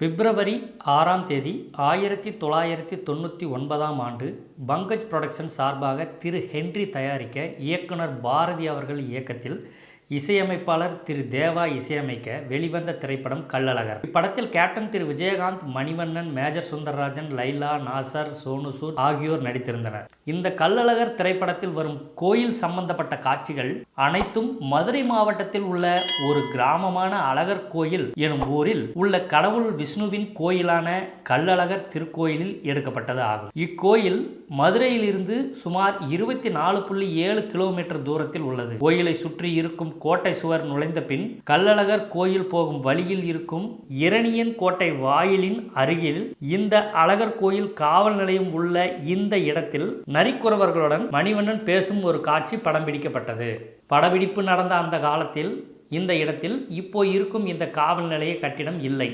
பிப்ரவரி ஆறாம் தேதி ஆயிரத்தி தொள்ளாயிரத்தி தொண்ணூற்றி ஒன்பதாம் ஆண்டு பங்கஜ் புரொடக்ஷன் சார்பாக திரு ஹென்றி தயாரிக்க இயக்குனர் பாரதி அவர்கள் இயக்கத்தில் இசையமைப்பாளர் திரு தேவா இசையமைக்க வெளிவந்த திரைப்படம் கள்ளழகர். இப்படத்தில் கேப்டன் திரு விஜயகாந்த் மணிவண்ணன் மேஜர் சுந்தரராஜன் லைலா நாசர் சோனு சூட் ஆகியோர் நடித்திருந்தனர். இந்த கள்ளழகர் திரைப்படத்தில் வரும் கோயில் சம்பந்தப்பட்ட காட்சிகள் அனைத்தும் மதுரை மாவட்டத்தில் உள்ள ஒரு கிராமமான அழகர் கோயில் எனும் ஊரில் உள்ள கடவுள் விஷ்ணுவின் கோயிலான கள்ளழகர் திருக்கோயிலில் எடுக்கப்பட்டது ஆகும். இக்கோயில் மதுரையிலிருந்து சுமார் இருபத்தி நாலு புள்ளி ஏழு கிலோமீட்டர் தூரத்தில் உள்ளது. கோயிலை சுற்றி இருக்கும் கோட்டை சுவர் நுழைந்த பின் கள்ளழகர் கோயில் போகும் வழியில் இருக்கும் இரணியன் கோட்டை வாயிலின் அருகில் இந்த அழகர் கோயில் காவல் நிலையம் உள்ள இந்த இடத்தில் நரிக்குறவர்களுடன் மணிவண்ணன் பேசும் ஒரு காட்சி படம் பிடிக்கப்பட்டது. படப்பிடிப்பு நடந்த அந்த காலத்தில் இந்த இடத்தில் இப்போ இருக்கும் இந்த காவல் நிலைய கட்டிடம் இல்லை.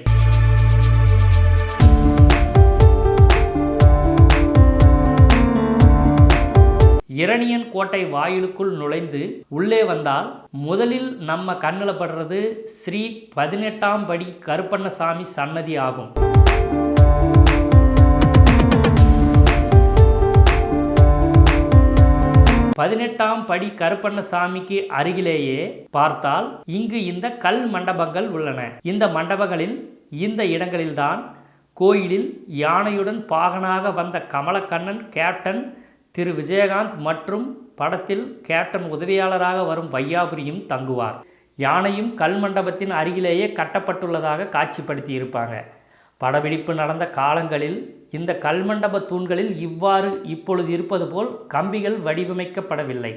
இரணியன் கோட்டை வாயிலுக்குள் நுழைந்து உள்ளே வந்தால் முதலில் நம்ம கண்ணில் படுறது ஸ்ரீ பதினெட்டாம் படி கருப்பண்ணசாமி சன்னதி ஆகும். பதினெட்டாம் படி கருப்பண்ணசாமிக்கு அருகிலேயே பார்த்தால் இங்கு இந்த கல் மண்டபங்கள் உள்ளன. இந்த மண்டபங்களில் இந்த இடங்களில்தான் கோயிலில் யானையுடன் பாகனாக வந்த கமலக்கண்ணன் கேப்டன் திரு விஜயகாந்த் மற்றும் படத்தில் கேப்டன் உதவியாளராக வரும் வையாபுரியும் தங்குவார். யானையும் கல் மண்டபத்தின் அருகிலேயே கட்டப்பட்டுள்ளதாக காட்சிப்படுத்தி இருப்பாங்க படப்பிடிப்பு நடந்த காலங்களில் இந்த கல்மண்டப தூண்களில் இவ்வாறு இப்பொழுது இருப்பது போல் கம்பிகள் வடிவமைக்கப்படவில்லை.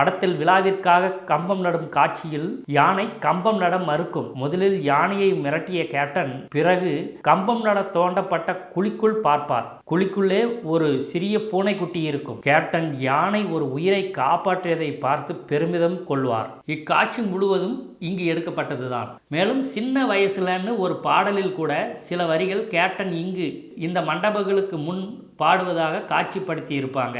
படத்தில் விழாவிற்காக கம்பம் நடும் காட்சியில் யானை கம்பம் நட மறுக்கும். முதலில் யானையை மிரட்டிய கேப்டன் பிறகு கம்பம் நட தோண்டப்பட்ட குழிக்குள் பார்ப்பார். குழிக்குள்ளே ஒரு சிறிய பூனைக்குட்டி இருக்கும். கேப்டன் யானை ஒரு உயிரை காப்பாற்றியதை பார்த்து பெருமிதம் கொள்வார். இக்காட்சி முழுவதும் இங்கு எடுக்கப்பட்டதுதான். மேலும் சின்ன வயசுலன்னு ஒரு பாடலில் கூட சில வரிகள் கேப்டன் இங்கு இந்த மண்டபங்களுக்கு முன் பாடுவதாக காட்சிப்படுத்தி இருப்பாங்க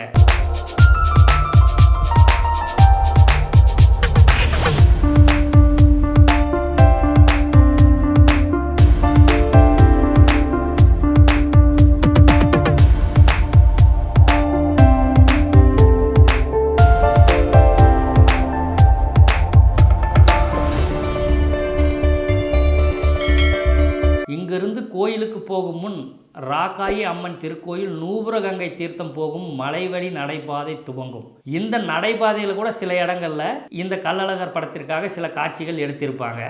இங்கிருந்து கோயிலுக்கு போகும் முன் ராக்காயி அம்மன் திருக்கோயில் நூபுரகங்கை தீர்த்தம் போகும் மலைவழி நடைபாதை துவங்கும். இந்த நடைபாதையில் கூட சில இடங்களில் இந்த கள்ளழகர் படத்திற்காக சில காட்சிகள் எடுத்திருப்பாங்க.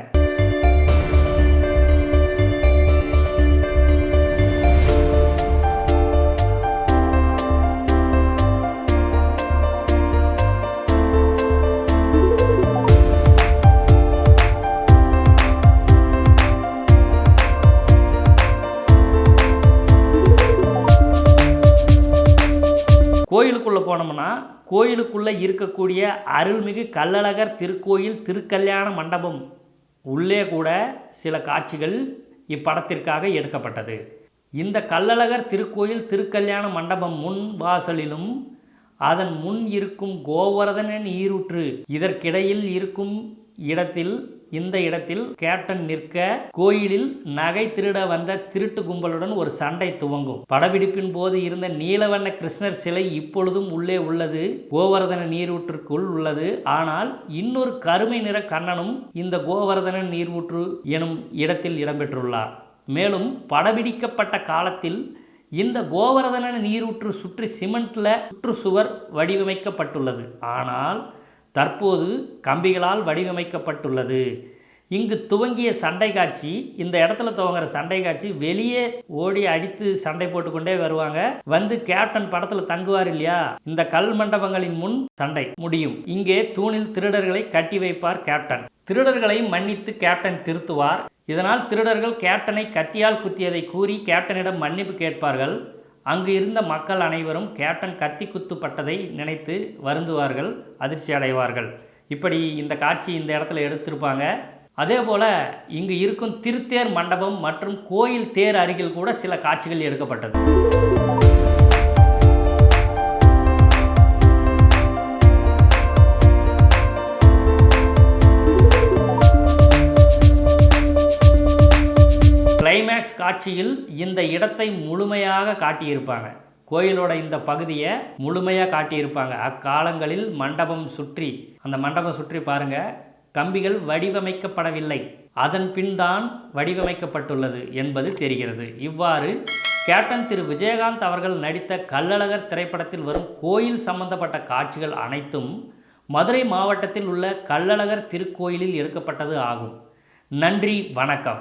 கோயிலுக்குள்ளே போனோம்னா கோயிலுக்குள்ளே இருக்கக்கூடிய அருள்மிகு கள்ளழகர் திருக்கோயில் திருக்கல்யாண மண்டபம் உள்ளே கூட சில காட்சிகள் இப்படத்திற்காக எடுக்கப்பட்டது. இந்த கல்லழகர் திருக்கோயில் திருக்கல்யாண மண்டபம் முன் வாசலிலும் அதன் முன் இருக்கும் கோவர்தன நீரூற்று இதற்கிடையில் இருக்கும் இடத்தில் இந்த இடத்தில் கேப்டன் நிற்க கோயிலில் நகை திருட வந்த திருட்டு கும்பலுடன் ஒரு சண்டை துவங்கும். படப்பிடிப்பின் போது இருந்த நீலவண்ண கிருஷ்ணர் சிலை இப்பொழுதும் உள்ளே உள்ளது. கோவர்தன நீரூற்றுக்குள் உள்ளது. ஆனால் இன்னொரு கருமை நிற கண்ணனும் இந்த கோவர்தன நீரூற்று எனும் இடத்தில் இடம்பெற்றுள்ளார். மேலும் படப்பிடிக்கப்பட்ட காலத்தில் இந்த கோவர்தன நீரூற்று சுற்றி சிமெண்ட்ல சுற்றுச்சுவர் வடிவமைக்கப்பட்டுள்ளது. ஆனால் தற்போது கம்பிகளால் வடிவமைக்கப்பட்டுள்ளது. இங்கு துவங்கிய சண்டை காட்சி இந்த இடத்துல துவங்குற சண்டை காட்சி வெளியே ஓடி அடித்து சண்டை போட்டுக்கொண்டே வருவாங்க. வந்து கேப்டன் படத்துல தங்குவார் இல்லையா? இந்த கல் மண்டபங்களின் முன் சண்டை முடியும். இங்கே தூணில் திருடர்களை கட்டி வைப்பார் கேப்டன். திருடர்களை மன்னித்து கேப்டன் திருத்துவார். இதனால் திருடர்கள் கேப்டனை கத்தியால் குத்தியதை கூறி கேப்டனிடம் மன்னிப்பு கேட்பார்கள். அங்கு இருந்த மக்கள் அனைவரும் கேப்டன் கத்தி குத்துப்பட்டதை நினைத்து வருந்துவார்கள் அதிர்ச்சி அடைவார்கள். இப்படி இந்த காட்சி இந்த இடத்துல எடுத்திருப்பாங்க. அதே போல் இங்கு இருக்கும் திருத்தேர் மண்டபம் மற்றும் கோயில் தேர் அருகில் கூட சில காட்சிகள் எடுக்கப்பட்டது. காட்சியில் இந்த இடத்தை முழுமையாக காட்டியிருப்பாங்க. கோயிலோட இந்த பகுதியை முழுமையாக காட்டியிருப்பாங்க. அக்காலங்களில் மண்டபம் சுற்றி அந்த மண்டபம் சுற்றி பாருங்க கம்பிகள் வடிவமைக்கப்படவில்லை. அதன் பின் தான் வடிவமைக்கப்பட்டுள்ளது என்பது தெரிகிறது. இவ்வாறு கேப்டன் திரு. விஜயகாந்த் அவர்கள் நடித்த கள்ளழகர் திரைப்படத்தில் வரும் கோயில் சம்பந்தப்பட்ட காட்சிகள் அனைத்தும் மதுரை மாவட்டத்தில் உள்ள கள்ளழகர் திருக்கோயிலில் எடுக்கப்பட்டது ஆகும். நன்றி வணக்கம்.